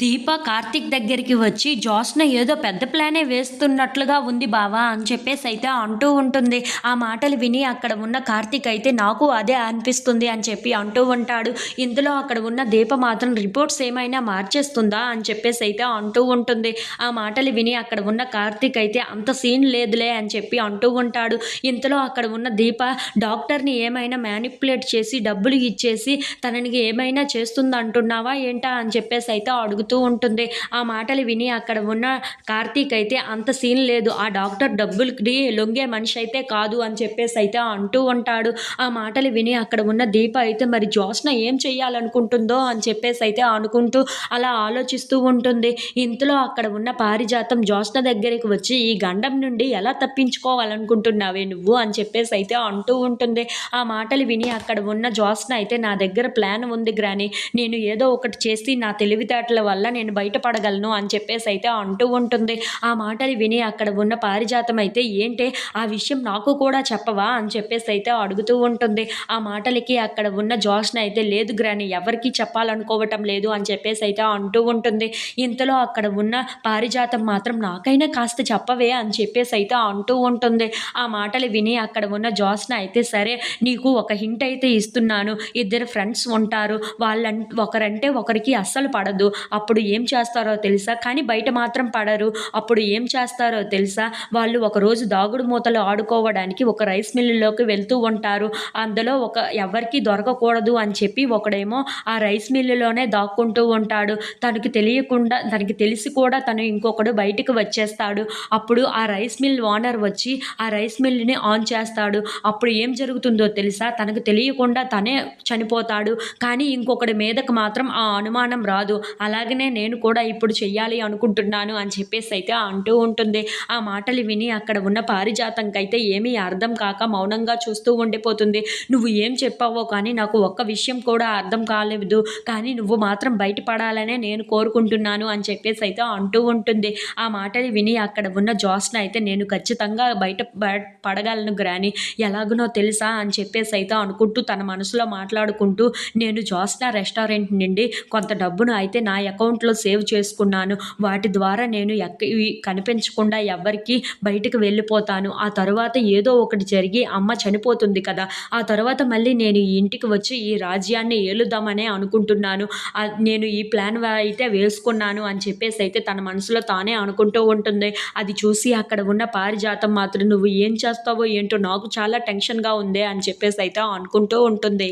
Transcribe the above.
దీప కార్తిక్ దగ్గరికి వచ్చి జోస్న ఏదో పెద్ద ప్లానే వేస్తున్నట్లుగా ఉంది బావా అని చెప్పేసి అయితే అంటూ ఉంటుంది. ఆ మాటలు విని అక్కడ ఉన్న కార్తిక్ అయితే నాకు అదే అనిపిస్తుంది అని చెప్పి అంటూ ఉంటాడు. ఇందులో అక్కడ ఉన్న దీప మాత్రం రిపోర్ట్స్ ఏమైనా మార్చేస్తుందా అని చెప్పేసి అయితే అంటూ ఉంటుంది. ఆ మాటలు విని అక్కడ ఉన్న కార్తిక్ అయితే అంత సీన్ లేదులే అని చెప్పి అంటూ ఉంటాడు. ఇంతలో అక్కడ ఉన్న దీప డాక్టర్ని ఏమైనా మ్యానిపులేట్ చేసి డబ్బులు ఇచ్చేసి తననికి ఏమైనా చేస్తుందంటున్నావా ఏంటా అని చెప్పేసి అయితే అడుగుతూ ఉంటుంది. ఆ మాటలు విని అక్కడ ఉన్న కార్తీక్ అయితే అంత సీన్ లేదు. ఆ డాక్టర్ డబ్బులకి లొంగే మనిషి అయితే కాదు అని చెప్పేసి అయితే అంటూ ఉంటాడు. ఆ మాటలు విని అక్కడ ఉన్న దీప అయితే మరి జోస్న ఏం చెయ్యాలనుకుంటుందో అని చెప్పేసి అయితే అనుకుంటూ అలా ఆలోచిస్తూ ఉంటుంది. ఇంతలో అక్కడ ఉన్న పారిజాతం జోస్న దగ్గరికి వచ్చి ఈ గండం నుండి ఎలా తప్పించుకోవాలనుకుంటున్నావే నువ్వు? అని చెప్పేసి అయితే అంటూ ఉంటుంది. ఆ మాటలు విని అక్కడ ఉన్న జోస్న అయితే నా దగ్గర ప్లాన్ ఉంది గ్రాని. నేను ఏదో ఒకటి చేసి నా తెలివితేటల వల్ల నేను బయటపడగలను అని చెప్పేసి అయితే అంటూ ఉంటుంది. ఆ మాటలు విని అక్కడ ఉన్న పారిజాతం అయితే ఏంటే ఆ విషయం నాకు కూడా చెప్పవా అని చెప్పేసి అయితే అడుగుతూ ఉంటుంది. ఆ మాటలకి అక్కడ ఉన్న జోష్న అయితే లేదు గ్రాని ఎవరికి చెప్పాలనుకోవటం లేదు అని చెప్పేసి అయితే అంటూ ఉంటుంది. ఇంతలో అక్కడ ఉన్న పారిజాతం మాత్రం నాకైనా కాస్త చెప్పవే అని చెప్పేసి అయితే అంటూ ఉంటుంది. ఆ మాటలు విని అక్కడ ఉన్న జోష్న అయితే సరే నీకు ఒక హింట్ అయితే ఇస్తున్నాను. ఇద్దరు ఫ్రెండ్స్ ఉంటారు. వాళ్ళ ఒకరంటే ఒకరికి అస్సలు పడదు. అప్పుడు అప్పుడు ఏం చేస్తారో తెలుసా? కానీ బయట మాత్రం పడరు. అప్పుడు ఏం చేస్తారో తెలుసా? వాళ్ళు ఒకరోజు దాగుడు మూతలు ఆడుకోవడానికి ఒక రైస్ మిల్లులోకి వెళ్తూ ఉంటారు. అందులో ఒక ఎవరికి దొరకకూడదు అని చెప్పి ఒకడేమో ఆ రైస్ మిల్లులోనే దాక్కుంటూ ఉంటాడు. తనకి తెలియకుండా తనకి తెలిసి కూడా తను ఇంకొకడు బయటికి వచ్చేస్తాడు. అప్పుడు ఆ రైస్ మిల్ ఓనర్ వచ్చి ఆ రైస్ మిల్ని ఆన్ చేస్తాడు. అప్పుడు ఏం జరుగుతుందో తెలుసా? తనకు తెలియకుండా తనే చనిపోతాడు. కానీ ఇంకొకటి మీదకు మాత్రం ఆ అనుమానం రాదు. అలాగే అలాగనే నేను కూడా ఇప్పుడు చెయ్యాలి అనుకుంటున్నాను అని చెప్పేసి అయితే అంటూ ఉంటుంది. ఆ మాటలు విని అక్కడ ఉన్న పారిజాతంకైతే ఏమీ అర్థం కాక మౌనంగా చూస్తూ ఉండిపోతుంది. నువ్వు ఏం చెప్పావో కానీ నాకు ఒక్క విషయం కూడా అర్థం కాలేదు. కానీ నువ్వు మాత్రం బయటపడాలనే నేను కోరుకుంటున్నాను అని చెప్పేసి అయితే అంటూ ఉంటుంది. ఆ మాటలు విని అక్కడ ఉన్న జోస్న అయితే నేను ఖచ్చితంగా బయట పడగలను గ్రాని. ఎలాగనో తెలుసా అని చెప్పేసి అయితే అనుకుంటూ తన మనసులో మాట్లాడుకుంటూ నేను జోస్న రెస్టారెంట్ నుండి కొంత డబ్బును అయితే నా అకౌంట్లో సేవ్ చేసుకున్నాను. వాటి ద్వారా నేను ఎక్క కనిపించకుండా ఎవరికి బయటకు వెళ్ళిపోతాను. ఆ తర్వాత ఏదో ఒకటి జరిగి అమ్మ చనిపోతుంది కదా. ఆ తర్వాత మళ్ళీ నేను ఈ ఇంటికి వచ్చి ఈ రాజ్యాన్ని ఏలుదామనే అనుకుంటున్నాను. నేను ఈ ప్లాన్ అయితే వేసుకున్నాను అని చెప్పేసి అయితే తన మనసులో తానే అనుకుంటూ ఉంటుంది. అది చూసి అక్కడ ఉన్న పారిజాతం మాత్రం నువ్వు ఏం చేస్తావో ఏంటో నాకు చాలా టెన్షన్గా ఉంది అని చెప్పేసి అయితే అనుకుంటూ ఉంటుంది.